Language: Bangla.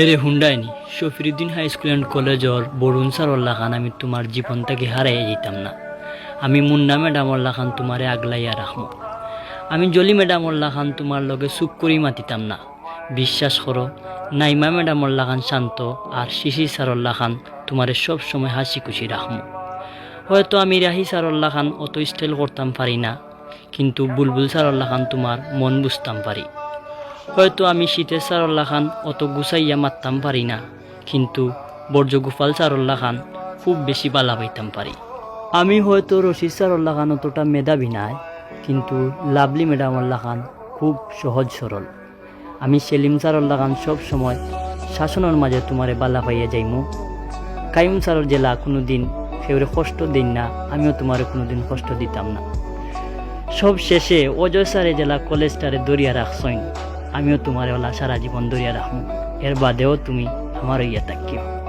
এরে হুন্ডাইনি শফিরুদ্দিন হাই স্কুল অ্যান্ড কলেজর বরুণ সারল্লা খান আমি তোমার জীবনটাকে হারাইয়া যেতাম না। আমি মুন্না ম্যাডামল্লা খান তোমারে আগলাইয়া রাখমু। আমি জলি ম্যাডামল্লা খান তোমার লগে চুপ করি মাতিতাম না। বিশ্বাস করো, নাইমা ম্যাডামল্লা খান শান্ত আর শিশি সারল্লা খান তোমারে সব সময় হাসি খুশি রাখমু। হয়তো আমি রাহি সারল্লা খান অত স্টাইল করতাম পারি না, কিন্তু বুলবুল সারল্লা খান তোমার মন বুঝতাম পারি। হয়তো আমি শীতের সারল্লা খান অত গুছাইয়া মারতাম পারি না, কিন্তু বর্জ্য গোপাল সারল্লা খান খুব বেশি বালা পাইতাম পারি আমি হয়তো রশিদ সারল্লা খান অতটা মেধাবী নাই, কিন্তু লাভলি ম্যাডামল্লা খান খুব সহজ সরল আমি সেলিম সারল্লা খান সব সময় শাসনের মাঝে তোমারে বালা পাইয়া যাইমু। কাইম সারর জেলা কোনো দিন সেগুলো কষ্ট দিন না, আমিও তোমারে কোনো দিন কষ্ট দিতাম না। সব শেষে অজয় স্যারে জেলা কলেজটারে দরিয়া রাখছইন আমিও তোমার ওলা সারা জীবন ধরিয়া রাখব এর বাদেও তুমি আমার ইয়া তাকিও